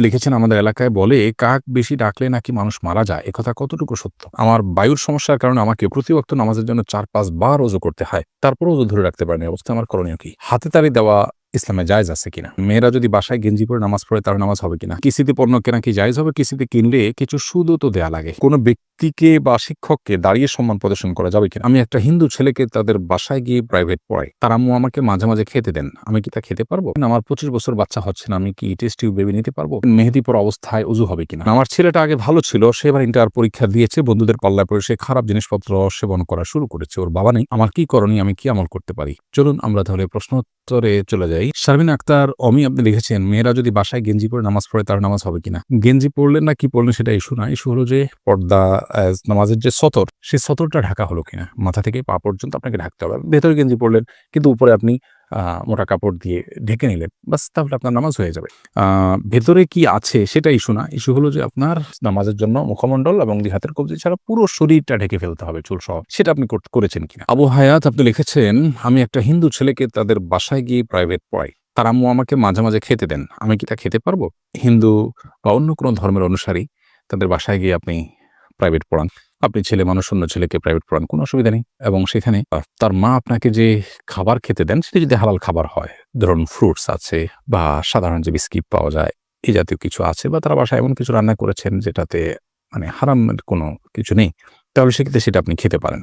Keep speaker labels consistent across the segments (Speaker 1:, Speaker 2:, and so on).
Speaker 1: লিখেছেন আমাদের এলাকায় বলে, কাক বেশি ডাকলে নাকি মানুষ মারা যায়? একথা কতটুকু সত্য? আমার বায়ুর সমস্যার কারণে আমাকে প্রতিবক্ত নামাজের জন্য চার পাঁচ বার অজু করতে হয়। তারপরও অজু ধরে রাখতে পারেনি অবস্থা। আমার করণীয় কি? হাতে তারি দেওয়া ইসলামে জায়জ আছে কিনা? মেয়েরা যদি বাসায় গেঞ্জি পরে নামাজ পড়ে, তার নামাজ হবে কিনা? কিস্তিতে পণ্য কেনা কি জায়জ হবে? কিস্তিতে কিনলে কিছু সুদও তো দেয়া লাগে। কোনো ব্যক্তিকে বা শিক্ষককে দাঁড়িয়ে সম্মান প্রদর্শন করা যাবে কিনা? আমি একটা হিন্দু ছেলেকে তাদের বাসায় গিয়ে প্রাইভেট পড়াই। তার আম্মু আমাকে মাঝে মাঝে খেতে দেন। আমি কি তা খেতে পারব? আমার পঁচিশ বছর বাচ্চা হচ্ছে না, আমি কি টেস্ট টিউব বেবি নিতে পারব? মেহেদি পর অবস্থায় উজু হবে কিনা? আমার ছেলেটা আগে ভালো ছিল, সে এবার ইন্টার পরীক্ষা দিয়েছে, বন্ধুদের পাল্লায় পড়ে সে খারাপ জিনিসপত্র সেবন করা শুরু করেছে। ওর বাবা নেই। আমার কি করণীয়, আমি কি আমল করতে পারি? চলুন আমরা তাহলে প্রশ্নোত্তরে চলে যাই। শারমিন আক্তার, অমি আপনি লিখেছেন, মেয়েরা যদি বাসায় গেঞ্জি পরে নামাজ পড়ে, তার নামাজ হবে কিনা? গেঞ্জি পড়লেন না, কি পড়লেন সেটা ইস্যু না। ইস্যু হলো যে, পর্দা নামাজের যে সতর, সেই সতরটা ঢাকা হলো কিনা? মাথা থেকে পা পর্যন্ত আপনাকে ঢাকতে হবে। ভেতরে গেঞ্জি পড়লেন কিন্তু উপরে আপনি মোটা কাপড় দিয়ে ঢেকে নিলেন, বাস তাহলে আপনার নামাজ হয়ে যাবে। ভেতরে কি আছে সেটা ইস্যু না, ইস্যু হলো যে আপনার নামাজের জন্য মুখমণ্ডল এবং দুই হাতের কবজি ছাড়া পুরো শরীরটা ঢেকে ফেলতে হবে, চুল সহ। সেটা আপনি কর- করেছেন কিনা? আবু হায়াত, আপনি লিখেছেন, আমি একটা হিন্দু ছেলেকে তাদের বাসায় গিয়ে প্রাইভেট পড়াই। তার আম্মু আমাকে মাঝে মাঝে খেতে দেন। আমি কি তা খেতে পারব? হিন্দু বা অন্য কোনো ধর্মের অনুসারী তাদের বাসায় গিয়ে আপনি প্রাইভেট পড়ান। আপনি ছেলে মানুষ, অন্য ছেলেকে প্রাইভেট পড়ান, কোনো অসুবিধা নেই। এবং সেখানে তার মা আপনাকে যে খাবার খেতে দেন, সেটি যদি হালাল খাবার হয়, ধরুন ফ্রুটস আছে বা সাধারণ যে বিস্কিট পাওয়া যায় এই জাতীয় কিছু আছে বা তারা বাসায় এমন কিছু রান্না করেছেন যেটাতে মানে হারামের কোনো কিছু নেই। তাহলে সেক্ষেত্রে সেটা আপনি খেতে পারেন।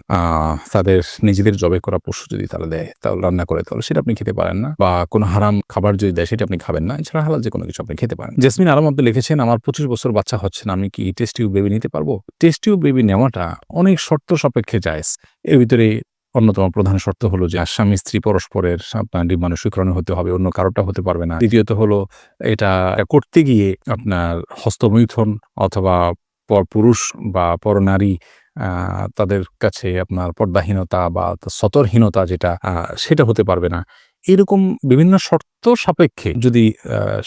Speaker 1: তাদের নিজেদের জবে করা পশু যদি তারা দেয় তাহলে রান্না করে, তাহলে সেটা আপনি খেতে পারেন না। বা কোনো হারাম খাবার যদি দেয়, সেটা আপনি খাবেন না। এছাড়া হালাল যে কোনো কিছু আপনি খেতে পারেন। জেসমিন আলম আপনি লিখেছেন, আমার পঁচিশ বছর বাচ্চা হচ্ছে না, আমি কি টেস্ট টিউব বেবি নিতে পারব? টেস্ট টিউব বেবি নেওয়াটা অনেক শর্ত সাপেক্ষে যায়। এর ভিতরে অন্যতম প্রধান শর্ত হলো যে, স্বামী, স্ত্রী পরস্পরের আপনার ডিম্বাণু শুক্রাণু হতে হবে, অন্য কারোটা হতে পারবে না। দ্বিতীয়ত হলো, এটা করতে গিয়ে আপনার হস্তমৈথুন অথবা পর পুরুষ বা পরনারী তাদের কাছে আপনার পর্দাহীনতা বা সতরহীনতা যেটা সেটা হতে পারবে না। এরকম বিভিন্ন শর্ত সাপেক্ষে যদি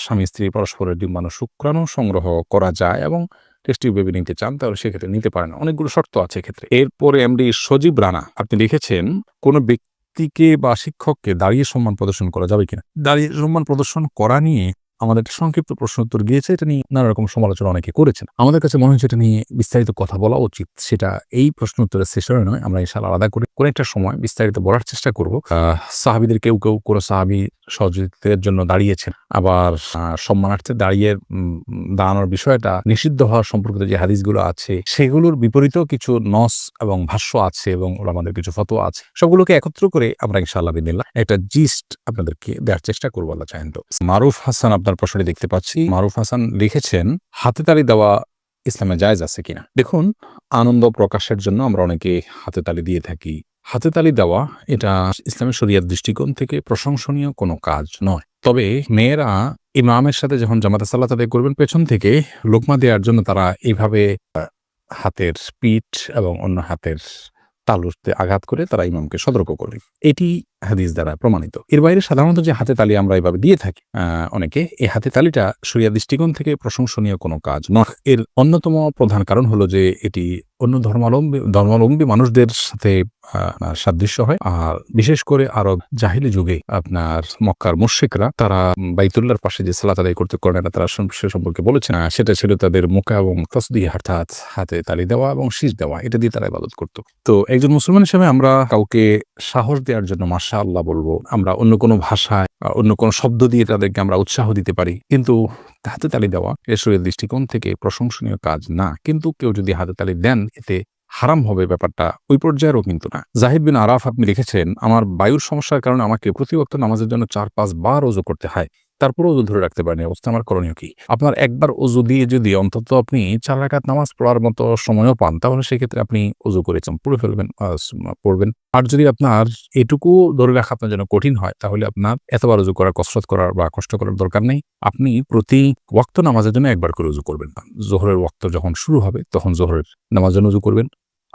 Speaker 1: স্বামী, স্ত্রী পরস্পরের ডিম্বাণু শুক্রাণু সংগ্রহ করা যায় এবং টেস্টি বেবি নিতে চান, তাহলে সেক্ষেত্রে নিতে পারেন। অনেকগুলো শর্ত আছে এক্ষেত্রে। এরপরে এমডি সজীব রানা, আপনি লিখেছেন, কোন ব্যক্তিকে বা শিক্ষককে দাঁড়িয়ে সম্মান প্রদর্শন করা যাবে কিনা? দাঁড়িয়ে সম্মান প্রদর্শন করা নিয়ে আমাদের একটা সংক্ষিপ্ত প্রশ্ন উত্তর গিয়েছে এটা নিয়ে নানা রকম সমালোচনা অনেকে করেছেন। আমাদের কাছে মনে হচ্ছে এটা নিয়ে বিস্তারিত কথা বলা উচিত। সেটা এই প্রশ্ন উত্তরের সেশনে নয়, আমরা ইনশাল আলাদা করে, কোনো একটা সময় বিস্তারিত বলার চেষ্টা করব। সাহাবিদের কেউ কেউ, কোনো সাহাবি সহযোগিতার জন্য দাঁড়িয়েছেন। আবার সম্মানার্থে দাঁড়িয়ে দাঁড়ানোর বিষয়টা নিষিদ্ধ হওয়ার সম্পর্কিত যে হাদিসগুলো আছে, সেগুলোর বিপরীতেও কিছু নস এবং ভাষ্য আছে এবং আমাদের কিছু ফতোয়া আছে। সবগুলোকে একত্র করে আমরা ইনশাআল্লাহ বিদিল্লাহ একটা জিস্ট আপনাদেরকে দেওয়ার চেষ্টা করব আল্লাহ চাহেন তো। মারুফ হাসান আপনার প্রশ্নে দেখতে পাচ্ছি। মারুফ হাসান লিখেছেন, হাতে তালি দেওয়া ইসলামে জায়েজ আছে কিনা? দেখুন, আনন্দ প্রকাশের জন্য আমরা অনেকে হাতে তালি দিয়ে থাকি। হাতে তালি দেওয়া এটা ইসলামের শরিয়ার দৃষ্টিকোণ থেকে প্রশংসনীয় কোনো কাজ নয়। তবে মেয়েরা ইমামের সাথে যখন জামাতে সাল্লাহ তাদের করবেন, পেছন থেকে লোকমা দেওয়ার জন্য তারা এইভাবে হাতের পিঠ এবং অন্য হাতের তালুতে আঘাত করে তারা ইমামকে সতর্ক করবে এটি হাদিস দ্বারা প্রমাণিত। এর বাইরে সাধারণত যে হাতে তালি আমরা এভাবে দিয়ে থাকি অনেকে, এই হাতে তালিটা শরিয়া দৃষ্টিকোণ থেকে প্রশংসনীয় কোনো কাজ নয়। এর অন্যতম প্রধান কারণ হলো যে এটি অন্য ধর্মাবলম্বী ধর্মাবলম্বী মানুষদের সাথে সাদৃশ্য হয়। আর বিশেষ করে আরব জাহিলি যুগে আপনার মক্কার মুশ্রিকরা, তারা বাইতুল্লার পাশে যে সালাত আদায় করতে করেন এটা তারা সে সম্পর্কে বলেছেন সেটা ছিল তাদের মুখা এবং তসদি অর্থাৎ হাতে তালি দেওয়া এবং শীষ দেওয়া, এটা দিয়ে তারা ইবাদত করতো। তো একজন মুসলমান হিসেবে আমরা কাউকে সাহস দেওয়ার জন্য মাসা আল্লাহ বলব। আমরা অন্য কোনো ভাষায় অন্য কোনো শব্দ দিয়ে তাদেরকে আমরা উৎসাহ দিতে পারি। কিন্তু হাতে তালি দেওয়া এসবের দৃষ্টিকোণ থেকে প্রশংসনীয় কাজ না। কিন্তু কেউ যদি হাতে তালি দেন, এতে হারাম হবে ব্যাপারটা ওই পর্যায়েরও কিন্তু না। জাহিদ বিন আরাফ আপনি লিখেছেন, আমার বায়ুর সমস্যার কারণে আমাকে প্রতিবক্ত নামাজের জন্য চার পাঁচ বার অজু করতে হয়। তারপর অজু ধরে রাখতে পারেন অবস্থা আমার করণীয় কি? আপনার একবার অজু দিয়ে যদি অন্তত আপনি চার রাকাত নামাজ পড়ার মতো সময়ও পান, তাহলে সেক্ষেত্রে আপনি অজু করেছেন, পড়ে ফেলবেন পড়বেন। আর যদি আপনার এটুকু ধরে রাখা আপনার জন্য কঠিন হয়, তাহলে আপনার এতবার উজু করার কসরত করার বা কষ্ট করার দরকার নেই। আপনি প্রতি ওয়াক্ত নামাজের জন্য একবার করে উজু করবেন। জোহরের ওয়াক্ত যখন শুরু হবে, তখন জোহরের নামাজের জন্য উজু করবেন।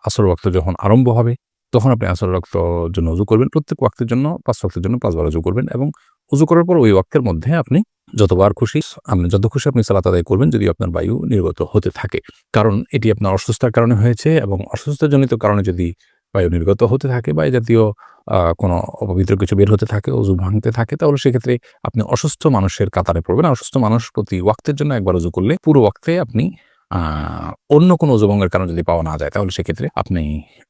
Speaker 1: আসর ওয়াক্ত যখন আরম্ভ হবে, তখন আপনি আসর ওয়াক্তর জন্য উজু করবেন। প্রত্যেক ওয়াক্তের জন্য, পাঁচ ওয়াক্তের জন্য পাঁচবার উজু করবেন এবং উজু করার পর ওই ওয়াক্তের মধ্যে আপনি যতবার খুশি, আপনি যত খুশি আপনি সালাত আদায় করবেন যদি আপনার বায়ু নির্গত হতে থাকে। কারণ এটি আপনার অসুস্থতার কারণে হয়েছে এবং অসুস্থতাজনিত কারণে যদি বায়ু নির্গত হতে থাকে বা জাতীয় কোনো অপবিত্র কিছু বের হতে থাকে অজু ভাঙতে থাকে, তাহলে সেক্ষেত্রে আপনি অসুস্থ মানুষের কাতারে পড়বেন। অসুস্থ মানুষ প্রতি ওয়াক্তের জন্য একবার অজু করলে পুরো ওয়াক্তে আপনি অন্য কোনো অজুভঙ্গের কারণে যদি পাওয়া না যায়, তাহলে সেক্ষেত্রে আপনি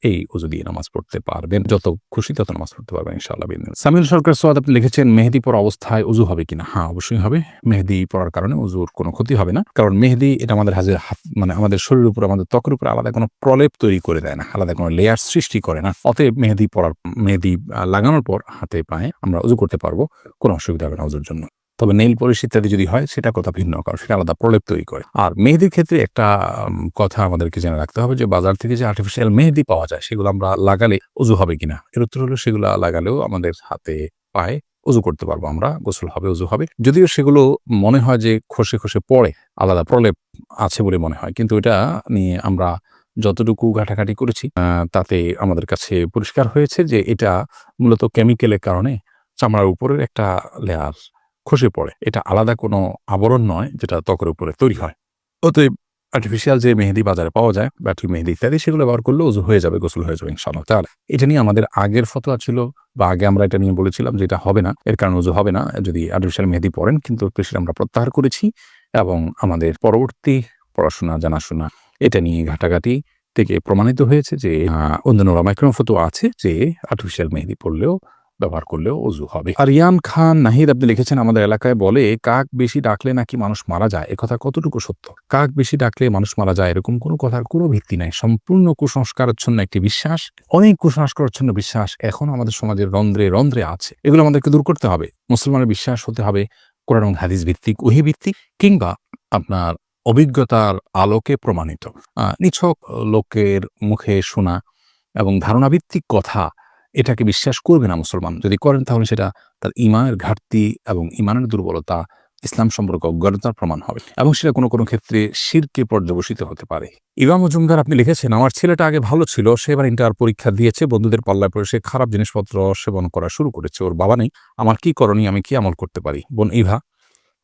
Speaker 1: এই অজু দিয়ে নামাজ পড়তে পারবেন। যত খুশি তত নামাজ পড়তে পারবেন, ইনশাআল্লাহ বিদিন সামিল সরকার সোয়াদ আপনি লিখেছেন, মেহেদি পরা অবস্থায় অজু হবে কিনা? হ্যাঁ অবশ্যই হবে। মেহেদি পড়ার কারণে অজুর কোনো ক্ষতি হবে না। কারণ মেহেদি এটা আমাদের হাজের হাত মানে আমাদের শরীরের উপর, আমাদের ত্বকের উপর আলাদা কোনো প্রলেপ তৈরি করে দেয় না, আলাদা কোনো লেয়ার সৃষ্টি করে না। অতএব মেহেদি পরার, মেহেদি লাগানোর পর হাতে পায়ে আমরা অজু করতে পারব, কোনো অসুবিধা হবে না অজুর জন্য। তবে নেইল পলিশ ইত্যাদি যদি হয়, সেটা কথা ভিন্ন, কারণ সেটা আলাদা প্রলেপ তৈরি করে। আর মেহেদির ক্ষেত্রে একটা কথা আমাদেরকে জেনে রাখতে হবে যে, বাজার থেকে যে আর্টিফিশিয়াল মেহেদি পাওয়া যায়, সেগুলো আমরা লাগালে উজু হবে কিনা? এর উত্তর হলো, সেগুলো লাগালেও আমাদের হাতে পায়ে উজু করতে পারব আমরা, গোসল হবে, উজু হবে। যদিও সেগুলো মনে হয় যে খসে খসে পড়ে, আলাদা প্রলেপ আছে বলে মনে হয়, কিন্তু এটা নিয়ে আমরা যতটুকু ঘাটাঘাটি করেছি তাতে আমাদের কাছে পরিষ্কার হয়েছে যে, এটা মূলত কেমিক্যালের কারণে চামড়ার উপরের একটা লেয়ার খসে পড়ে। এটা আলাদা কোনো আবরণ নয় যেটা ত্বকের উপরে তৈরি হয়। অতএব আর্টিফিশিয়াল যে মেহেদি বাজারে পাওয়া যায়, ব্যাটারি মেহেদি ইত্যাদি, সেগুলো ব্যবহার করলে উজু হয়ে যাবে, গোসল হয়ে যাবে ইনশাআল্লাহ তাহলে এটা নিয়ে আমাদের আগের ফতোয়া ছিল বা আগে আমরা এটা নিয়ে বলেছিলাম যে এটা হবে না, এর কারণে উজু হবে না। যদি আর্টিফিশিয়াল মেহেদি পড়েন কিন্তু সেটা আমরা প্রত্যাহার করেছি এবং আমাদের পরবর্তী পড়াশোনা, জানাশোনা এটা নিয়ে ঘাটাঘাটি থেকে প্রমাণিত হয়েছে যে অন্যান্য মাইক্রোম ফতোয়া আছে যে আর্টিফিশিয়াল মেহেদি পড়লেও ব্যবহার করলেও অজু হবে। আর ইয়ান খান নাহিদ, আপনি লিখেছেন, আমাদের এলাকায় বলে, কাক বেশি ডাকলে নাকি মানুষ মারা যায়? একথা কতটুকু সত্য? কাক বেশি ডাকলে মানুষ মারা যায় এরকম কোনো কথার কোনো ভিত্তি নাই। সম্পূর্ণ কুসংস্কারচ্ছন্ন একটি বিশ্বাস, অনেক কুসংস্কারচ্ছন্ন বিশ্বাস এখন আমাদের সমাজের রন্ধ্রে রন্ধ্রে আছে। এগুলো আমাদেরকে দূর করতে হবে। মুসলমানের বিশ্বাস হতে হবে কোরআন হাদিস ভিত্তিক, ওহি ভিত্তিক, কিংবা আপনার অভিজ্ঞতার আলোকে প্রমাণিত। নিছক লোকের মুখে শোনা এবং ধারণাভিত্তিক কথা এটাকে বিশ্বাস করবে না মুসলমান। যদি করেন তাহলে সেটা তার ইমানের ঘাটতি এবং ইমানের দুর্বলতা ইসলাম সম্পর্কে অজ্ঞানতার প্রমাণ হবে এবং সেটা কোনো কোনো ক্ষেত্রে শিরকে পর্যবসিত হতে পারে। ইমাম মজুমদার আপনি লিখেছেন, আমার ছেলেটা আগে ভালো ছিল, সে এবার ইন্টার পরীক্ষা দিয়েছে, বন্ধুদের পাল্লায় পড়ে সে খারাপ জিনিসপত্র সেবন করা শুরু করেছে। ওর বাবা নেই, আমার কি করণীয়, আমি কি আমল করতে পারি? বোন ইভা,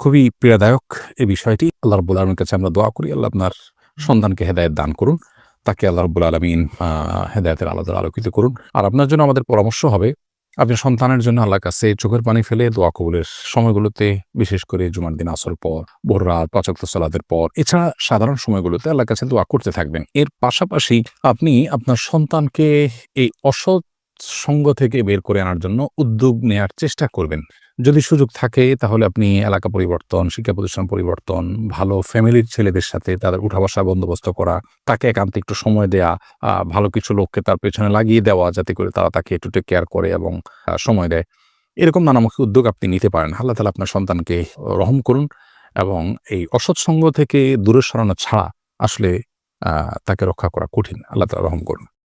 Speaker 1: খুবই পীড়াদায়ক এই বিষয়টি। আল্লাহ আলমীর কাছে আমরা দোয়া করি, আল্লাহ আপনার সন্তানকে হেদায়ত দান করুন। তাকে আল্লাহ রব্বুল আলমিন হেদায়তের আলাদা আলোকিত করুন। আর আপনার জন্য আমাদের পরামর্শ হবে, আপনি সন্তানের জন্য আল্লাহ কাছে চোখের পানি ফেলে দোয়া কবুলের সময়গুলোতে, বিশেষ করে জুমার দিন আসর পর, ভোর রাত সালাদের পর, এছাড়া সাধারণ সময়গুলোতে আল্লাহ কাছে দোয়া করতে থাকবেন। এর পাশাপাশি আপনি আপনার সন্তানকে এই অসৎ সঙ্গ থেকে বের করে আনার জন্য উদ্যোগ নেয়ার চেষ্টা করবেন। যদি সুযোগ থাকে, তাহলে আপনি এলাকা পরিবর্তন, শিক্ষা প্রতিষ্ঠান পরিবর্তন, ভালো ফ্যামিলির ছেলেদের সাথে তাদের উঠা বসা বন্দোবস্ত করা, তাকে একান্তে একটু সময় দেয়া ভালো কিছু লোককে তার পেছনে লাগিয়ে দেওয়া, যাতে করে তারা তাকে একটু কেয়ার করে এবং সময় দেয়। এরকম নানামুখী উদ্যোগ আপনি নিতে পারেন। আল্লাহ তালা আপনার সন্তানকে রহম করুন এবং এই অসৎসঙ্গ থেকে দূরে সরানো ছাড়া আসলে তাকে রক্ষা করা কঠিন। আল্লাহ তালা রহম করুন।